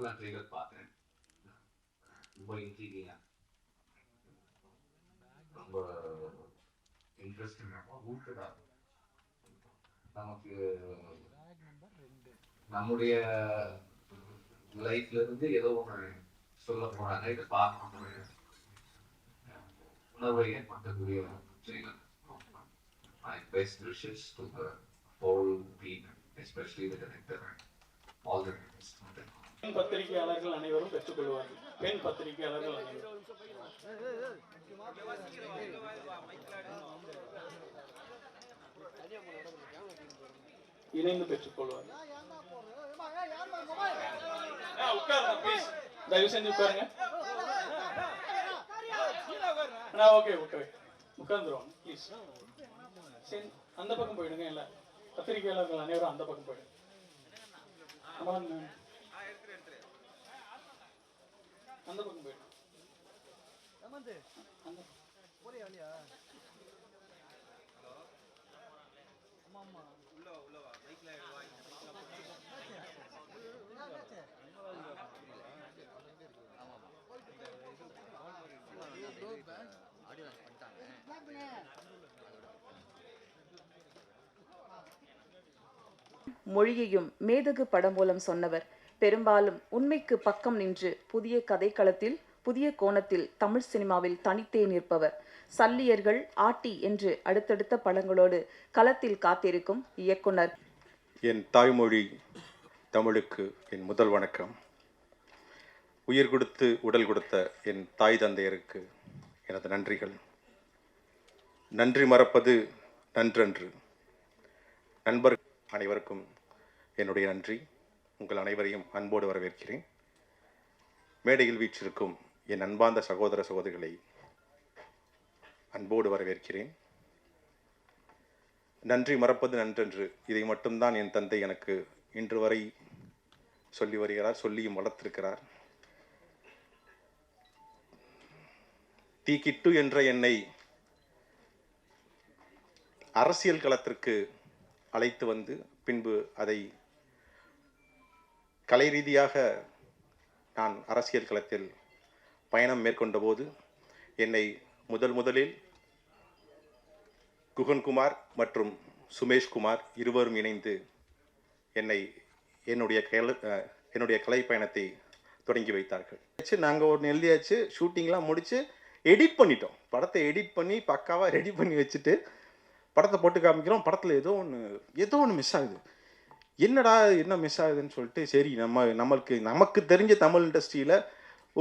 இப்பதான் ட்ரெய்லர் பார்த்தேன் ரொம்ப இன்ட்ரீவிங்கா ரொம்ப இன்ட்ரெஸ்டிங்காக ஊட்டடா நமக்கு நம்முடைய லைஃப்ல இருந்து ஏதோ ஒன்று சொல்ல போறாங்க இதை பார்க்கணும் உணவை ஏற்படுத்தக்கூடிய trailer My best wishes to the whole team, especially the director and all the members. பெண் பத்திரிகையாளர்கள் அனைவரும் பெற்றுக்கொள்வார்கள். பெண் பத்திரிகையாளர்கள் அனைவரும். இணைந்து பெற்றுக்கொள்வார்கள். ஆ, தயவு செஞ்சு உட்காருங்க. அண்ணா ஓகே ஓகே உட்காந்துருவாங்க ப்ளீஸ் சரி அந்த பக்கம் போயிடுங்க இல்ல பத்திரிகையாளர்கள் அனைவரும் அந்த பக்கம் போயிடுங்க. அந்த பக்கம் அந்த மொழியையும் மேதகு படம் மூலம் சொன்னவர் பெரும்பாலும் உண்மைக்கு பக்கம் நின்று புதிய கதைக்களத்தில் புதிய கோணத்தில் தமிழ் சினிமாவில் தனித்தே நிற்பவர். சல்லியர்கள் ஆட்டி என்று அடுத்தடுத்த படங்களோடு களத்தில் காத்திருக்கும் இயக்குனர். என் தாய்மொழி தமிழுக்கு என் முதல் வணக்கம். உயிர் கொடுத்து உடல் கொடுத்த என் தாய் தந்தையருக்கு எனது நன்றிகள். நன்றி மறப்பது நன்றன்று. நண்பர் அனைவருக்கும் என்னுடைய நன்றி. உங்கள் அனைவரையும் அன்போடு வரவேற்கிறேன். மேடையில் வீற்றிருக்கும் என் அன்பார்ந்த சகோதர சகோதரிகளை அன்போடு வரவேற்கிறேன். நன்றி மறப்பது நன்றன்று இதை மட்டும்தான் என் தந்தை எனக்கு இன்று வரை சொல்லி வருகிறார் சொல்லியும் வளர்த்திருக்கிறார். தீக்கிட்டு என்ற என்னை அரசியல் களத்திற்கு அழைத்து வந்து பின்பு அதை கலை ரீதியாக நான் அரசியல் களத்தில் பயணம் மேற்கொண்டபோது என்னை முதல் முதலில் குகன்குமார் மற்றும் சுமேஷ்குமார் இருவரும் இணைந்து என்னை என்னுடைய கல என்னுடைய கலை பயணத்தை தொடங்கி வைத்தார்கள். வச்சு நாங்கள் ஒரு எழுதியாச்சு ஷூட்டிங்லாம் முடிச்சு எடிட் பண்ணிட்டோம். படத்தை எடிட் பண்ணி பக்காவாக ரெடி பண்ணி வச்சுட்டு படத்தை போட்டு காமிக்கிறோம். படத்தில் ஏதோ ஒன்று ஏதோ ஒன்று மிஸ் ஆகுது. என்னடா என்ன மிஸ் ஆகுதுன்னு சொல்லிட்டு சரி நம்ம நம்மளுக்கு நமக்கு தெரிஞ்ச தமிழ் இண்டஸ்ட்ரியில்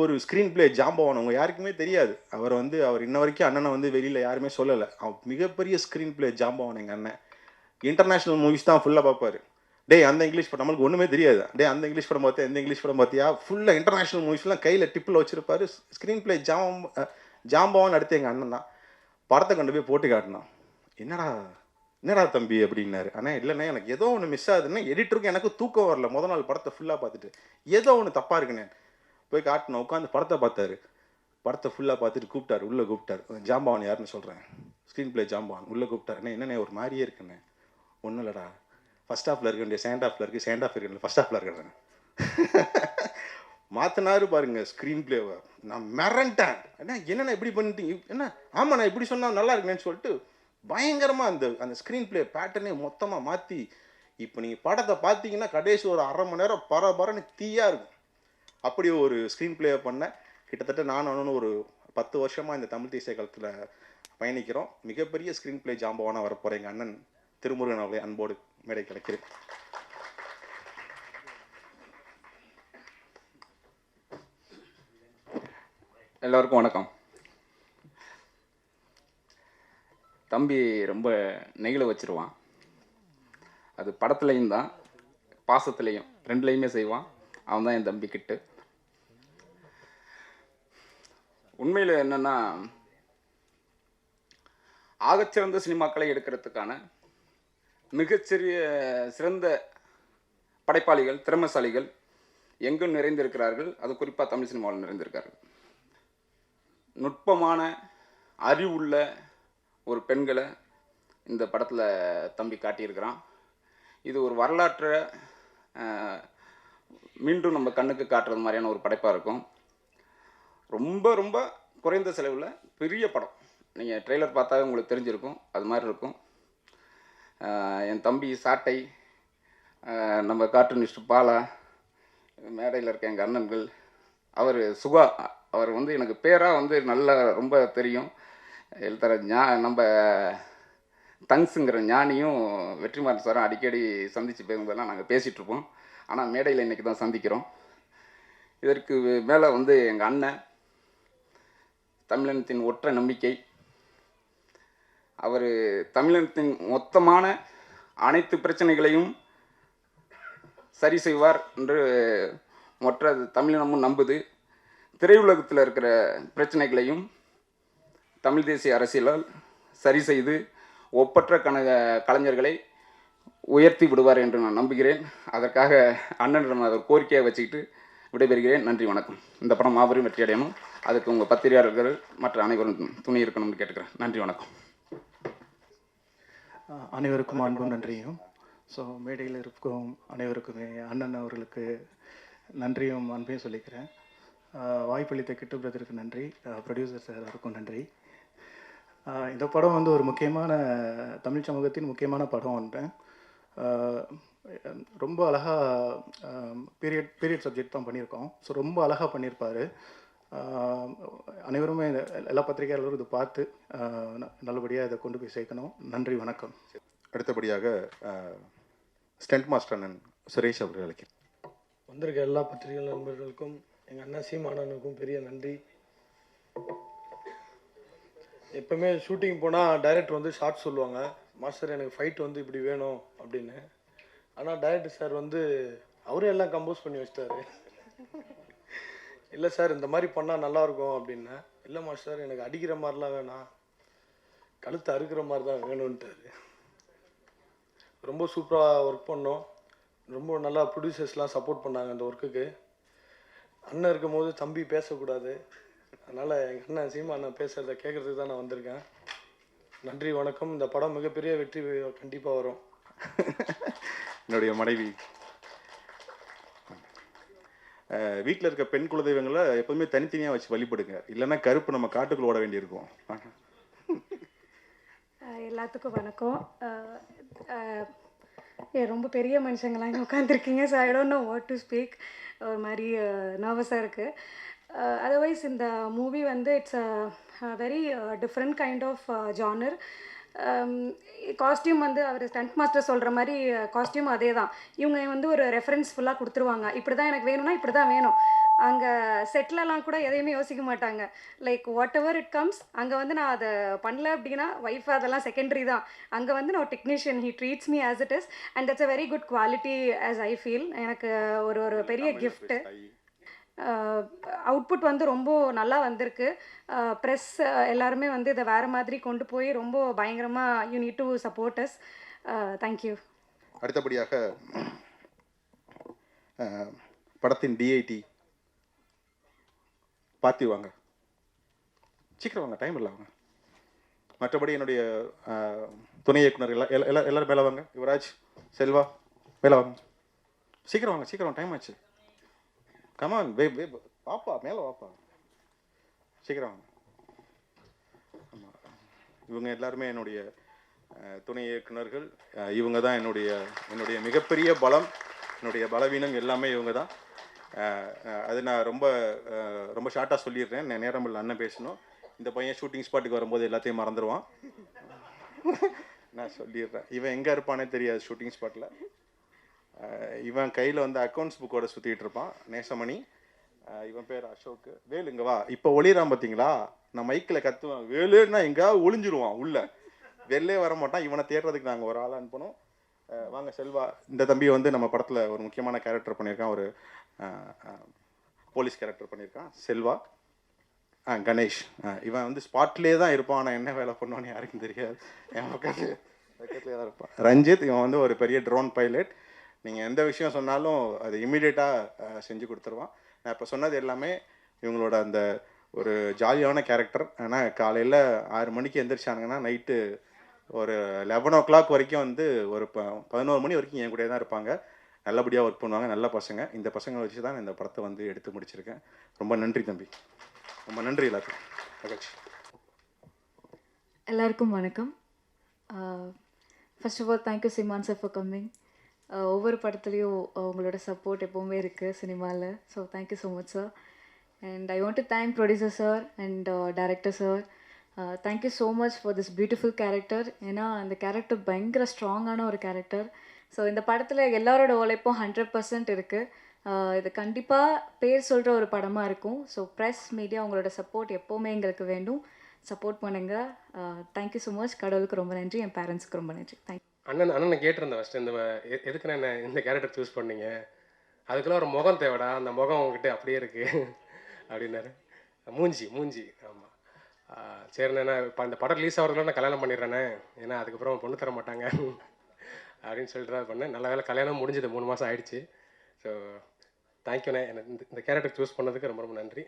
ஒரு ஸ்க்ரீன் பிளே ஜாம்பவானவங்க யாருக்குமே தெரியாது. அவர் வந்து அவர் இன்ன வரைக்கும் அண்ணனை வந்து வெளியில் யாருமே சொல்லலை. அவர் மிகப்பெரிய ஸ்க்ரீன் பிளே ஜாம்பவான் எங்கள் அண்ணன். இன்டர்நேஷ்னல் மூவிஸ் தான் ஃபுல்லாக பார்ப்பார். டே அந்த இங்கிலீஷ் படம் நம்மளுக்கு ஒன்றுமே தெரியாது. டே அந்த இங்கிலீஷ் படம் பார்த்தியா இந்த இங்கிலீஷ் படம் பார்த்தியா? ஃபுல்லாக இன்டர்நேஷ்னல் மூவிஸ்லாம் கையில் டிப்பில் வச்சிருப்பார். ஸ்க்ரீன் பிளே ஜாம் ஜாம்பவான் அடுத்து எங்கள் அண்ணன் தான். படத்தை கொண்டு போய் போட்டு காட்டினான். என்னடா என்னடா தம்பி அப்படின்னாரு. ஆனால் இல்லைண்ணே எனக்கு ஏதோ ஒன்று மிஸ் ஆகுதுன்னா எடிட்டருக்கு எனக்கு தூக்கம் வரல. முத நாள் படத்தை ஃபுல்லாக பார்த்துட்டு. ஏதோ ஒன்று தப்பாக இருக்குண்ணே. போய் காட்டினோம் உட்காந்து படத்தை பார்த்தாரு. படத்தை ஃபுல்லாக பார்த்துட்டு கூப்பிட்டாரு உள்ளே கூப்பிட்டாரு. ஜாம்பவான் யாருன்னு சொல்கிறேன் ஸ்க்ரீன் பிளே ஜாம்பவான் உள்ளே கூப்பிட்டாரு. அண்ணே என்னண்ணே ஒரு மாதிரியே இருக்குண்ணே. ஒன்றும் இல்லைடா. ஃபஸ்ட் ஹாஃபில் இருக்க வேண்டிய செகண்ட் ஹாஃபில் இருக்குது செகண்ட் ஹாஃப் இருக்கு ஃபஸ்ட் ஹாஃபில் இருக்கிறேன் மாற்றினாரு பாருங்க ஸ்க்ரீன் பிளேவை நான் மிரண்டேன். அண்ணா என்னண்ணா இப்படி பண்ணிட்டீங்க? என்ன? ஆமாண்ணா இப்படி சொன்னால் நல்லா இருக்குன்னு சொல்லிட்டு பயங்கரமாக அந்த அந்த ஸ்க்ரீன் பிளே பேட்டர்னே மொத்தமாக மாற்றி இப்போ நீங்கள் படத்தை பார்த்தீங்கன்னா கடைசி ஒரு அரை மணி நேரம் பரபரன்னு தீயாக இருக்கும். அப்படி ஒரு ஸ்க்ரீன் பிளேயை பண்ண கிட்டத்தட்ட நான் ஒன்று ஒரு பத்து வருஷமாக இந்த தமிழ் தேசிய காலத்தில் பயணிக்கிறோம். மிகப்பெரிய ஸ்க்ரீன் பிளே ஜாம்பவானாக வரப்போகிற எங்கள் அண்ணன் திருமுருகன் அவளை அன்போடு மேடை கிடைக்கிறேன் எல்லோருக்கும் வணக்கம். தம்பி ரொம்ப நெகிழ வச்சிருவான். அது படத்துலையும் தான் பாசத்துலேயும் ரெண்டுலேயுமே செய்வான். அவன் தான் என் தம்பி கிட்டு. உண்மையில் என்னென்னா ஆகச்சிறந்த சினிமாக்களை எடுக்கிறதுக்கான மிகச்சிறிய சிறந்த படைப்பாளிகள் திறமசாலிகள் எங்கும் நிறைந்திருக்கிறார்கள். அது குறிப்பாக தமிழ் சினிமாவில் நிறைந்திருக்கார்கள். நுட்பமான அறிவுள்ள ஒரு பெண்களை இந்த படத்தில் தம்பி காட்டியிருக்கிறான். இது ஒரு வரலாற்றை மீண்டும் நம்ம கண்ணுக்கு காட்டுறது மாதிரியான ஒரு படைப்பாக இருக்கும். ரொம்ப ரொம்ப குறைந்த செலவில் பெரிய படம். நீங்கள் ட்ரெய்லர் பார்த்தாவே உங்களுக்கு தெரிஞ்சிருக்கும். அது மாதிரி இருக்கும். என் தம்பி சாட்டை நம்ம கார்ட்டூனிஸ்ட் பாலா மேடையில் இருக்க எங்கள் அண்ணன்கள் அவர் சுகா அவர் வந்து எனக்கு பேராக வந்து நல்லா ரொம்ப தெரியும். எழுத்தர ஞா நம்ம தங்ஸுங்கிற ஞானியும் வெற்றிமாறன் சாரும் அடிக்கடி சந்தித்து பேசும்போதெல்லாம் நாங்கள் பேசிகிட்டு இருப்போம் ஆனால் மேடையில் இன்றைக்கி தான் சந்திக்கிறோம். இதற்கு மேலே வந்து எங்கள் அண்ணன் தமிழினத்தின் ஒற்ற நம்பிக்கை. அவர் தமிழினத்தின் மொத்தமான அனைத்து பிரச்சனைகளையும் சரி செய்வார் என்று மற்ற தமிழினமும் நம்புது. திரையுலகத்தில் இருக்கிற பிரச்சனைகளையும் தமிழ் தேசிய அரசியலால் சரி செய்து ஒப்பற்ற கண கலைஞர்களை உயர்த்தி விடுவார் என்று நான் நம்புகிறேன். அதற்காக அண்ணனிடம் அதை கோரிக்கையை வச்சுக்கிட்டு விடைபெறுகிறேன். நன்றி வணக்கம். இந்த படம் மாபெரும் வெற்றி அடையணும் அதுக்கு உங்கள் பத்திரிகையாளர்கள் மற்ற அனைவரும் துணை இருக்கணும்னு கேட்டுக்கிறேன். நன்றி வணக்கம். அனைவருக்கும் அன்பும் நன்றியும். ஸோ மேடையில் இருக்கும் அனைவருக்குமே அண்ணன் அவர்களுக்கு நன்றியும் அன்பையும் சொல்லிக்கிறேன். வாய்ப்பளித்த கிட்டு பிரதருக்கு நன்றி. ப்ரொடியூசர் சார் அவருக்கும் நன்றி. இந்த படம் வந்து ஒரு முக்கியமான தமிழ் சமூகத்தின் முக்கியமான படம் ஒன்று ரொம்ப அழகாக பீரியட் பீரியட் சப்ஜெக்ட் தான் பண்ணியிருக்கோம். ஸோ ரொம்ப அழகாக பண்ணியிருப்பார். அனைவருமே எல்லா பத்திரிகையாளரும் இதை பார்த்து நல்லபடியாக இதை கொண்டு போய் சேர்க்கணும். நன்றி வணக்கம். அடுத்தபடியாக ஸ்டென்ட் மாஸ்டர் அண்ணன் சுரேஷ் அவர்கள் அழைக்கிறேன் வந்திருக்க எல்லா பத்திரிகை நண்பர்களுக்கும் எங்கள் அண்ணன் சீமானனுக்கும் பெரிய நன்றி. எப்பவுமே ஷூட்டிங் போனால் டைரக்டர் வந்து ஷார்ட் சொல்லுவாங்க. மாஸ்டர் எனக்கு ஃபைட் வந்து இப்படி வேணும் அப்படின்னு. ஆனால் டைரக்டர் சார் வந்து அவரே எல்லாம் கம்போஸ் பண்ணி வச்சிட்டாரு. இல்லை சார் இந்த மாதிரி பண்ணால் நல்லாயிருக்கும் அப்படின்னேன் இல்லை மாஸ்டர் எனக்கு அடிக்கிற மாதிரிலாம் வேணாம். கழுத்தை அறுக்கிற மாதிரி தான் வேணும்ன்ட்டாரு. ரொம்ப சூப்பராக ஒர்க் பண்ணோம். ரொம்ப நல்லா ப்ரொடியூசர்ஸ்லாம் சப்போர்ட் பண்ணாங்க அந்த ஒர்க்குக்கு அண்ணன் இருக்கும்போது தம்பி பேசக்கூடாது. அதனால் எங்கள் அண்ணன் சீமா அண்ணன் பேசுகிறத கேட்குறதுக்கு தான் நான் வந்திருக்கேன். நன்றி வணக்கம். இந்த படம் மிகப்பெரிய வெற்றி கண்டிப்பாக வரும். என்னுடைய மனைவி. வீட்டில் இருக்க பெண் குலதெய்வங்களை எப்போதுமே தனித்தனியாக வச்சு வழிபடுங்க. இல்லைன்னா கருப்பு நம்ம காட்டுக்குள்ள ஓட வேண்டியிருக்கும். எல்லாத்துக்கும் வணக்கம். ஏ ரொம்ப பெரிய மனுஷங்களாம் இங்கே உட்காந்துருக்கீங்க so I don't know what to speak ஒரு மாதிரி நர்வஸாக இருக்குது அதர்வைஸ் இந்த மூவி வந்து it's a very different kind of genre costume வந்து அவர் ஸ்டண்ட் மாஸ்டர் சொல்கிற மாதிரி காஸ்டியூம் அதே தான். இவங்க வந்து ஒரு ரெஃபரன்ஸ் ஃபுல்லாக கொடுத்துருவாங்க. இப்படி தான் எனக்கு வேணும்னா இப்படி தான் வேணும். அங்கே செட்டிலலாம் கூட எதையுமே யோசிக்க மாட்டாங்க. Like whatever it comes அங்கே வந்து நான் அதை பண்ணல அப்படின்னா ஒய்ஃப் அதெல்லாம் செகண்டரி தான். அங்கே வந்து நான் technician he treats me as it is and it's a very good quality as I feel எனக்கு ஒரு ஒரு பெரிய கிஃப்ட்டு அவுட்புட் வந்து ரொம்ப நல்லா வந்திருக்கு. ப்ரெஸ் எல்லாருமே வந்து இதை வேறு மாதிரி கொண்டு போய் ரொம்ப பயங்கரமாக you need to support us thank you அடுத்தபடியாக படத்தின் டிஐடி பார்த்தி வாங்க. சீக்கிரம் வாங்க டைம் இல்லை வாங்க. மற்றபடி என்னுடைய துணை இயக்குனர் எல்லா எல்லா- எல்லோரும் மேலே வாங்க. யுவராஜ் செல்வா மேலே வாங்க. சீக்கிரம் வாங்க சீக்கிரம் டைம் ஆச்சு. கமான் வே வே வாப்பா மேலே வாப்பா. சீக்கிரம் ஆமாம் இவங்க எல்லாருமே என்னுடைய துணை இயக்குனர்கள் இவங்க தான் என்னுடைய என்னுடைய மிகப்பெரிய பலம் என்னுடைய பலவீனம் எல்லாமே இவங்க தான். அது நான் ரொம்ப ரொம்ப ஷார்ட்டாக சொல்லிடுறேன். நான் நேரம் இல்லை அண்ணன் பேசணும். இந்த பையன் ஷூட்டிங் ஸ்பாட்டுக்கு வரும்போது எல்லாத்தையும் மறந்துடுவான் நான் சொல்லிடுறேன். இவன் எங்கே இருப்பானே தெரியாது ஷூட்டிங் ஸ்பாட்டில் இவன் கையில் வந்து அக்கௌண்ட்ஸ் புக்கோட சுற்றிட்டு இருப்பான். நேசமணி. இவன் பேர் அசோக். வேலு வா. இப்போ ஒளிரான் பார்த்தீங்களா நான் மைக்கில் கத்துவேன். வேலுன்னா எங்கேயாவது ஒளிஞ்சிருவான் உள்ள. வெளிலே வர மாட்டான். இவனை தேடுறதுக்கு நாங்கள் ஒரு ஆள் அனுப்பணும். வாங்க செல்வா. இந்த தம்பி வந்து நம்ம படத்தில் ஒரு முக்கியமான கேரக்டர் பண்ணியிருக்கான். ஒரு போலீஸ் கேரக்டர் பண்ணியிருக்கான். செல்வா. ஆ கணேஷ். இவன் வந்து ஸ்பாட்லேயே தான் இருப்பான். ஆனால் என்ன வேலை பண்ணுவான்னு யாருக்கும் தெரியாது. என் பக்கத்துல பக்கத்துலேயே தான் இருப்பான். ரஞ்சித் இவன் வந்து ஒரு பெரிய ட்ரோன் பைலட் நீங்கள் எந்த விஷயம் சொன்னாலும் அது இமீடியட்டாக செஞ்சு கொடுத்துருவான். நான் இப்போ சொன்னது எல்லாமே இவங்களோட அந்த ஒரு ஜாலியான கேரக்டர் ஆனால் காலையில் ஆறு மணிக்கு எந்திரிச்சானுங்கன்னா நைட்டு ஒரு லெவன் ஓ கிளாக் வரைக்கும் வந்து ஒரு ப பதினோரு மணி வரைக்கும் என் கூடயே தான் இருப்பாங்க. நல்லபடியாக ஒர்க் பண்ணுவாங்க நல்ல பசங்க. இந்த பசங்களை வச்சு தான் நான் இந்த படத்தை வந்து எடுத்து முடிச்சிருக்கேன். ரொம்ப நன்றி தம்பி. ரொம்ப நன்றி எல்லாருக்கும். மகிழ்ச்சி. எல்லாருக்கும் வணக்கம். First of all thank you Seeman sir for coming ஒவ்வொரு படத்துலேயும் உங்களோட சப்போர்ட் எப்போவுமே இருக்குது சினிமாவில் so thank you so much sir and I want to thank producer sir and director sir thank you so much for this beautiful character ஏன்னா அந்த character பயங்கர ஸ்ட்ராங்கான ஒரு கேரக்டர் ஸோ இந்த படத்தில் எல்லாரோட உழைப்பும் ஹண்ட்ரட் பர்சன்ட் இருக்குது இது கண்டிப்பாக பேர் சொல்கிற ஒரு படமாக இருக்கும். ஸோ ப்ரெஸ் மீடியா உங்களோட சப்போர்ட் எப்போவுமே எங்களுக்கு வேண்டும். சப்போர்ட் பண்ணுங்கள் தேங்க்யூ ஸோ மச் கடவுளுக்கு ரொம்ப நன்றி. என் பேரண்ட்ஸுக்கு ரொம்ப நன்றி. தேங்க் அண்ணன் அண்ணனை கேட்டிருந்தேன் ஃபஸ்ட்டு இந்த ம- எ- இந்த கேரக்டர் சூஸ் பண்ணீங்க? அதுக்கெல்லாம் ஒரு முகம் தேவைடா அந்த முகம் உங்ககிட்ட அப்படியே இருக்குது அப்படின்னாரு. மூஞ்சி மூஞ்சி. ஆமாம் சரிண்ணே நான் இப்போ அந்த படம் ரிலீஸ் ஆகிறதுல நான் கல்யாணம் பண்ணிடுறேனே ஏன்னா அதுக்கப்புறம் பொண்ணு தர மாட்டாங்க. அப்படின்னு சொல்லிட்டு தான் பண்ணேன். நல்ல வேலை கல்யாணம் முடிஞ்சது மூணு மாதம் ஆயிடுச்சு. ஸோ தேங்க்யூண்ணே எனக்கு இந்த இந்த கேரக்டர் சூஸ் பண்ணதுக்கு ரொம்ப ரொம்ப நன்றி.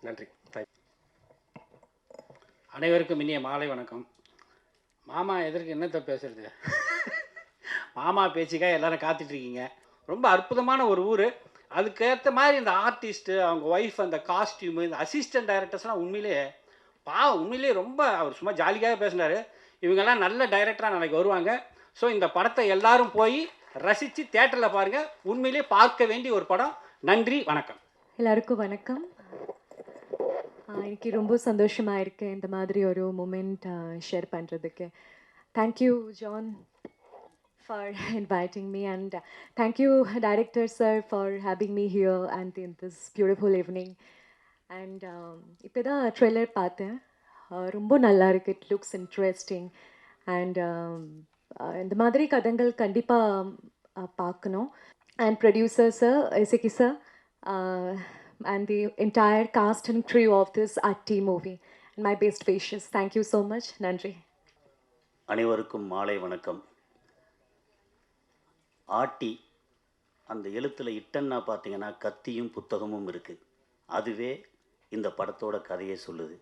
நன்றி. தேங்க்யூ அனைவருக்கும் இனிய மாலை வணக்கம். மாமா எதற்கு என்னத்தை பேசுறது? மாமா பேச்சுக்காக எல்லாரும் காத்துட்ருக்கீங்க. ரொம்ப அற்புதமான ஒரு ஊர். அதுக்கேற்ற மாதிரி இந்த ஆர்டிஸ்ட்டு அவங்க ஒய்ஃப் அந்த காஸ்டியூமு இந்த அசிஸ்டன்ட் டைரக்டர்ஸ்லாம் உண்மையிலே பா உண்மையிலேயே ரொம்ப அவர் சும்மா ஜாலியாக பேசினார். இவங்கெல்லாம் நல்ல டைரக்டராக நாளைக்கு வருவாங்க. ஸோ இந்த படத்தை எல்லாரும் போய் ரசித்து தேட்டரில் பாருங்கள் உண்மையிலே பார்க்க வேண்டிய ஒரு படம். நன்றி வணக்கம். எல்லாருக்கும் வணக்கம். எனக்கு இன்னைக்கு ரொம்ப சந்தோஷமாக இருக்கேன் இந்த மாதிரி ஒரு மூமெண்ட் ஷேர் பண்ணுறதுக்கு thank you John for inviting me. And uh, thank you director sir for having me here and in this beautiful evening. And um, இப்போ தான் ட்ரெய்லர் பார்த்தேன். ரொம்ப நல்லா இருக்கு. இட் லுக்ஸ் இன்ட்ரெஸ்டிங் அண்ட் இந்த மாதிரி கதங்கள் கண்டிப்பாக பார்க்கணும். And producer sir Isakki sir and the entire cast and crew of this Atti movie and my best wishes thank you so much நன்றி அனைவருக்கும் மாலை வணக்கம். ஆட்டி அந்த எழுத்தில் இட்டன்னா பார்த்தீங்கன்னா கத்தியும் புத்தகமும் இருக்குது அதுவே இந்த படத்தோட கதையை சொல்லுது.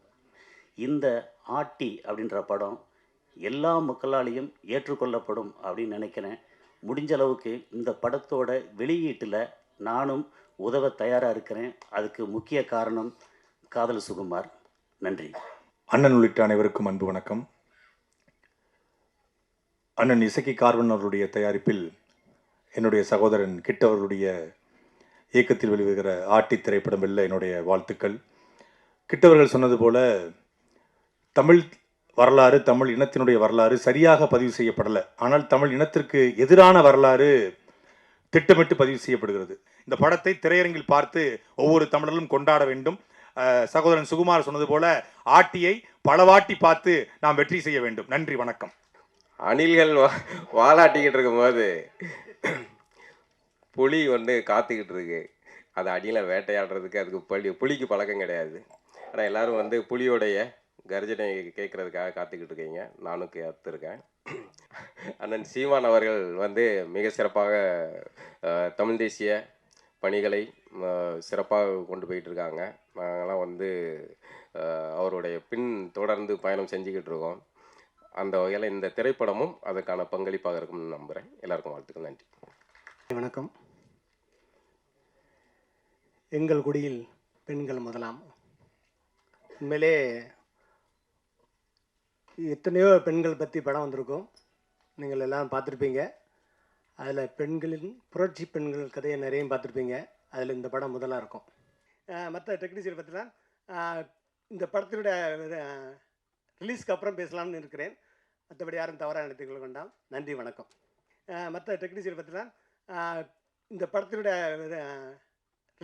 இந்த ஆட்டி அப்படின்ற படம் எல்லா மக்களாலையும் ஏற்றுக்கொள்ளப்படும் அப்படின்னு நினைக்கிறேன். முடிஞ்ச அளவுக்கு இந்த படத்தோட வெளியீட்டில் நானும் உதவ தயாராக இருக்கிறேன். அதுக்கு முக்கிய காரணம் காதல் சுகுமார். நன்றி. அண்ணன் உள்ளிட்ட அனைவருக்கும் அன்பு வணக்கம். அண்ணன் இசக்கி கார்வன் அவருடைய தயாரிப்பில் என்னுடைய சகோதரன் கிட்டவருடைய இயக்கத்தில் வெளிவருகிற ஆட்டி திரைப்படம் வெல்ல என்னுடைய வாழ்த்துக்கள். கிட்டவர்கள் சொன்னது போல தமிழ் வரலாறு தமிழ் இனத்தினுடைய வரலாறு சரியாக பதிவு செய்யப்படலை. ஆனால் தமிழ் இனத்திற்கு எதிரான வரலாறு திட்டமிட்டு பதிவு செய்யப்படுகிறது. இந்த படத்தை திரையரங்கில் பார்த்து ஒவ்வொரு தமிழரும் கொண்டாட வேண்டும். சகோதரன் சுகுமார் சொன்னது போல ஆட்டியை பலவாட்டி பார்த்து நாம் வெற்றி செய்ய வேண்டும். நன்றி வணக்கம். அணில்கள் வா- வாலாட்டிக்கிட்டு இருக்கும்போது புலி வந்து காத்துக்கிட்டு இருக்கு. அது அடியில் வேட்டையாடுறதுக்கு அதுக்கு பழி புலிக்கு பழக்கம் கிடையாது. ஆனால் எல்லாரும் வந்து புளியோடைய கர்ஜனை கேட்கறதுக்காக காத்துக்கிட்டு இருக்கீங்க. நானும் கேத்துருக்கேன். அண்ணன் சீமான் அவர்கள் வந்து மிக சிறப்பாக தமிழ் தேசிய பணிகளை சிறப்பாக கொண்டு போயிட்டு இருக்காங்க. நாங்களாம் வந்து அவருடைய பின் தொடர்ந்து பயணம் செஞ்சுக்கிட்டு இருக்கோம். அந்த வகையில் இந்த திரைப்படமும் அதற்கான பங்களிப்பாக இருக்கும்னு நம்புகிறேன் எல்லாருக்கும் வாழ்த்துக்கள். நன்றி. வணக்கம். எங்கள் குடியில் பெண்கள் முதலாம். உண்மையிலே எத்தனையோ பெண்கள் பற்றி படம் வந்திருக்கும். நீங்கள் எல்லாம் பார்த்துருப்பீங்க. அதில் பெண்களின் புரட்சி பெண்கள் கதையை நிறைய பார்த்துருப்பீங்க. அதில் இந்த படம் முதலாக இருக்கும். மற்ற டெக்னீஷியல் பற்றிலாம் இந்த படத்தினுடைய ரிலீஸ்க்கு அப்புறம் பேசலாம்னு இருக்கிறேன். மற்றபடி யாரும் தவறாக நினைத்துக் வேண்டாம். நன்றி வணக்கம். மற்ற டெக்னீஷியல் பற்றிலாம் இந்த படத்தினுடைய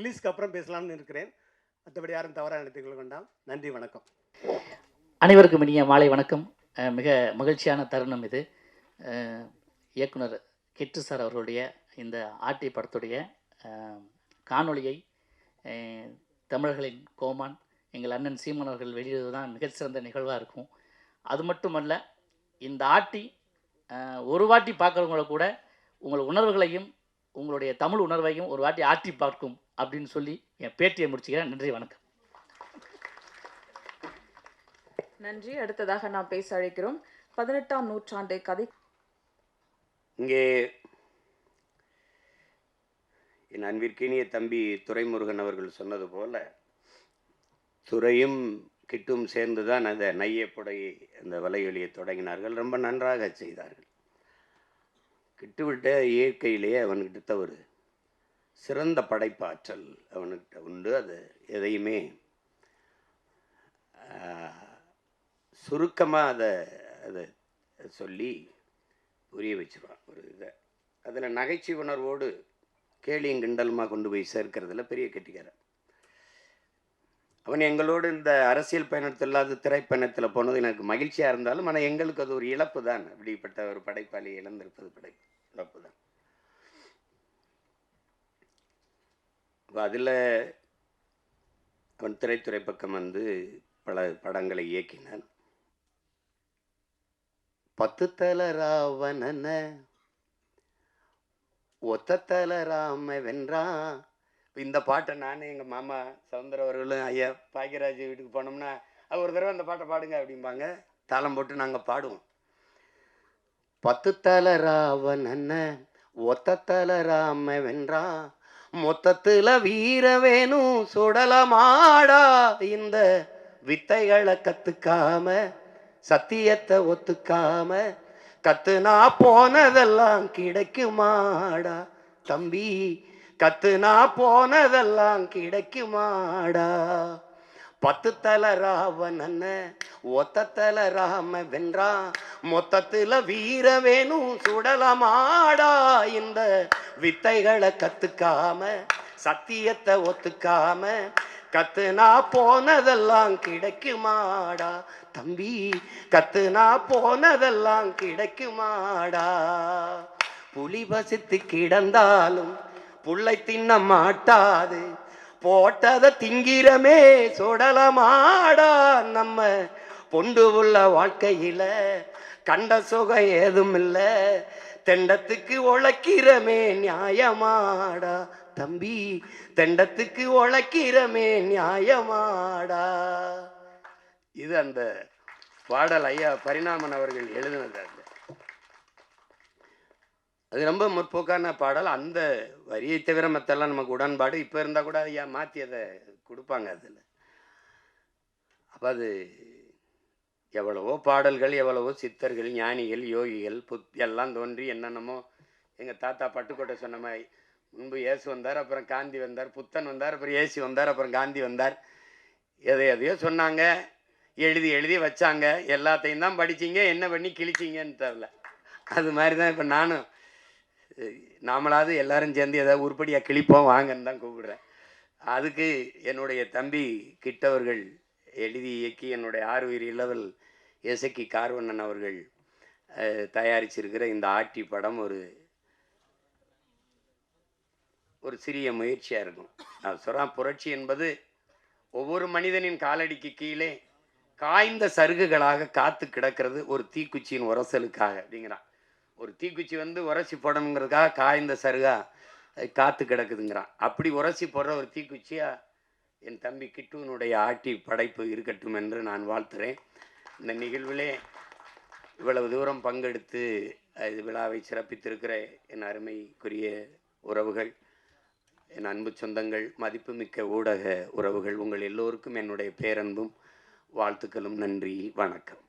ரிலீஸ்க்கு அப்புறம் பேசலாம்னு இருக்கிறேன். மற்றபடி யாரும் தவறாக நினைத்துக் வேண்டாம். நன்றி வணக்கம். அனைவருக்கும் இனிய மாலை வணக்கம். மிக மகிழ்ச்சியான தருணம் இது. இயக்குனர் கிட்டு சார் அவர்களுடைய இந்த ஆட்டி படத்துடைய காணொளியை தமிழர்களின் கோமான் எங்கள் அண்ணன் சீமன் அவர்கள் வெளியிடுவது தான் மிகச்சிறந்த நிகழ்வாக இருக்கும். அது மட்டுமல்ல இந்த ஆட்டி ஒரு வாட்டி பார்க்குறவங்கள கூட உங்கள் உணர்வுகளையும் உங்களுடைய தமிழ் உணர்வையும் ஒரு வாட்டி ஆட்டி பார்க்கும் அப்படின்னு சொல்லி என் பேட்டியை முடிச்சுக்கிறேன். நன்றி வணக்கம். நன்றி. அடுத்ததாக நாம் பேச அழைக்கிறோம். பதினெட்டாம் நூற்றாண்டு கதை. இங்கே என் அன்பிற்கினிய தம்பி துரைமுருகன் அவர்கள் சொன்னது போல துறையும் கிட்டும் சேர்ந்து தான் அந்த நையப்புடை அந்த வலையொலியை தொடங்கினார்கள். ரொம்ப நன்றாக செய்தார்கள். கிட்டுவிட்ட இயற்கையிலேயே அவன்கிட்ட ஒரு சிறந்த படைப்பாற்றல் அவனுக்கிட்ட உண்டு. அது எதையுமே சுருக்கமாக அதை அதை சொல்லி புரிய வச்சிருவான் ஒரு இதை. அதில் நகைச்சுவை உணர்வோடு கேலியும் கிண்டலுமாக கொண்டு போய் சேர்க்கறதுல பெரிய கெட்டிக்காரன். அவன் எங்களோடு இந்த அரசியல் பயணத்தில் இல்லாத திரைப்பயணத்தில் போனது எனக்கு மகிழ்ச்சியாக இருந்தாலும் ஆனால் எங்களுக்கு அது ஒரு இழப்பு தான். அப்படிப்பட்ட ஒரு படைப்பாளி இழந்திருப்பது படை இழப்பு தான். அதில் அவன் திரைத்துறை பக்கம் வந்து பல படங்களை இயக்கினான். பத்து தல ராவணன ஒத்த தல ராம வென்றான் இந்த பாட்டை நான் எங்கள் மாமா சவுந்தர அவர்களும் ஐயா பாக்கியராஜ் வீட்டுக்கு போனோம்னா "அது ஒரு தடவை அந்த பாட்டை பாடுங்க அப்படிம்பாங்க. தாளம் போட்டு நாங்கள் பாடுவோம். பத்து தல ராவணன ஒத்த தல ராம வென்றான் மொத்தத்துல வீர வேணும் சுடலமாடா. இந்த வித்தைகளை கத்துக்காம சத்தியத்தை ஒத்துக்காம கத்துனா போனதெல்லாம் கிடைக்குமாடா. தம்பி கத்துனா போனதெல்லாம் கிடைக்குமாடா. பத்து தல ராவணன் ஒத்த தல ராம வென்றான் மொத்தத்துல வீர வேணும் சுடலமாடா. இந்த வித்தைகளை கத்துக்காம சத்தியத்தை ஒத்துக்காம கத்துனா போனதெல்லாம் கிடைக்குமாடா. தம்பி கத்துனா போனதெல்லாம் கிடைக்குமாடா. புலி வசித்து கிடந்தாலும் புள்ளை தின்ன மாட்டாது போட்டத திங்கிறமே சுடலமாடா நம்ம. பொண்டு உள்ள வாழ்க்கையில கண்ட சுகம் ஏதும் இல்ல தெண்டத்துக்கு உழைக்கிறமே நியாயமாடா. தம்பி தெண்டத்துக்கு உழைக்கிறமே நியாயமாடா. இது அந்த பாடல் ஐயா பரிணாமன் அவர்கள் எழுதினது அந்த அது ரொம்ப முற்போக்கான பாடல். அந்த வரியை தவிர மற்றெல்லாம் நமக்கு உடன்பாடு. இப்போ இருந்தால் கூட ஐயா மாற்றி அதை கொடுப்பாங்க அதில். அப்போ அது எவ்வளவோ பாடல்கள் எவ்வளவோ சித்தர்கள் ஞானிகள் யோகிகள் புத் எல்லாம் தோன்றி என்னென்னமோ எங்கள் தாத்தா பட்டுக்கோட்டை சொன்ன மாதிரி முன்பு இயேசு வந்தார் அப்புறம் காந்தி வந்தார் புத்தன் வந்தார் அப்புறம் இயேசு வந்தார் அப்புறம் காந்தி வந்தார். எதை எதையோ சொன்னாங்க எழுதி எழுதி வச்சாங்க. எல்லாத்தையும் தான் படிச்சீங்க என்ன பண்ணி கிழிச்சிங்கன்னு தெரில அது மாதிரி தான் இப்போ நானும் நாமளாவது எல்லாரும் சேர்ந்து ஏதாவது உருப்படியாக கிழிப்போம் வாங்கன்னு தான் கூப்பிடுறேன். அதுக்கு என்னுடைய தம்பி கிட்டவர்கள் எழுதி இயக்கி என்னுடைய ஆறுயிர் இளவல் எசக்கி கார்வண்ணன் அவர்கள் தயாரிச்சிருக்கிற இந்த ஆட்டி படம் ஒரு ஒரு சிறிய முயற்சியாக இருக்கும். நான் சொல்கிறேன் புரட்சி என்பது ஒவ்வொரு மனிதனின் காலடிக்கு கீழே காய்ந்த சருகுகளாக காத்து கிடக்கிறது ஒரு தீக்குச்சியின் உரசலுக்காக அப்படிங்கிறான். ஒரு தீக்குச்சி வந்து உரசி போடணுங்கிறதுக்காக காய்ந்த சருகா அது காத்து கிடக்குதுங்கிறான். அப்படி உரசி போடுற ஒரு தீக்குச்சியா என் தம்பி கிட்டுவனுடைய ஆட்டி படைப்பு இருக்கட்டும் என்று நான் வாழ்த்துறேன். இந்த நிகழ்விலே இவ்வளவு தூரம் பங்கெடுத்து இது விழாவை சிறப்பித்திருக்கிற என் அருமைக்குரிய உறவுகள் என் அன்பு சொந்தங்கள் மதிப்புமிக்க ஊடக உறவுகள் உங்கள் எல்லோருக்கும் என்னுடைய பேரன்பும் வாழ்த்துக்களும் நன்றி வணக்கம்.